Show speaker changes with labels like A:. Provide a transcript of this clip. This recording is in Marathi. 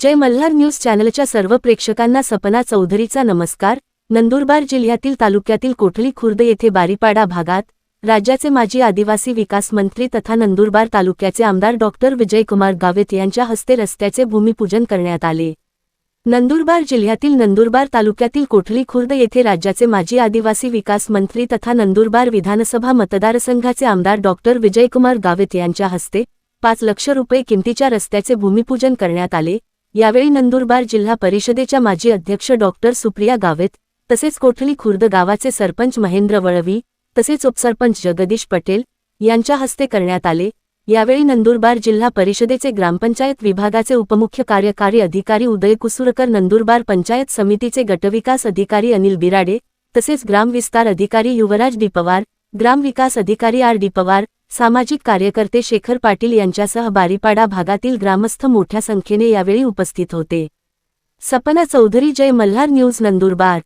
A: जय मल्हार न्यूज चॅनलच्या सर्व प्रेक्षकांना सपना चौधरीचा नमस्कार नंदुरबार जिल्ह्यातील तालुक्यातील कोठली खुर्द येथे बारीपाडा भागात राज्याचे माजी आदिवासी विकास मंत्री तथा नंदुरबार तालुक्याचे आमदार डॉक्टर विजयकुमार गावित यांच्या हस्ते रस्त्याचे भूमिपूजन करण्यात आले नंदुरबार जिल्ह्यातील नंदुरबार तालुक्यातील कोठली खुर्द येथे राज्याचे माजी आदिवासी विकास मंत्री तथा नंदुरबार विधानसभा मतदारसंघाचे आमदार डॉक्टर विजयकुमार गावित यांच्या हस्ते पाच लक्ष रुपये किमतीच्या रस्त्याचे भूमिपूजन करण्यात आले यावेळी नंदुरबार जिल्हा परिषदेच्या माजी अध्यक्ष डॉक्टर सुप्रिया गावेत तसेच कोठली खुर्द गावाचे सरपंच महेंद्र वळवी तसेच उपसरपंच जगदीश पटेल यांच्या हस्ते करण्यात आले यावेळी नंदुरबार जिल्हा परिषदेचे ग्रामपंचायत विभागाचे उपमुख्य कार्यकारी अधिकारी उदय कुसुरकर नंदुरबार पंचायत समितीचे गटविकास अधिकारी अनिल बिराडे तसेच ग्रामविस्तार अधिकारी युवराज डी पवार ग्रामविकास अधिकारी आर डी पवार सामाजिक कार्यकर्ते शेखर पाटील यांच्यासह बारीपाडा भागातील ग्रामस्थ मोठ्या संख्येने यावेळी उपस्थित होते सपना चौधरी जय मल्हार न्यूज नंदुरबार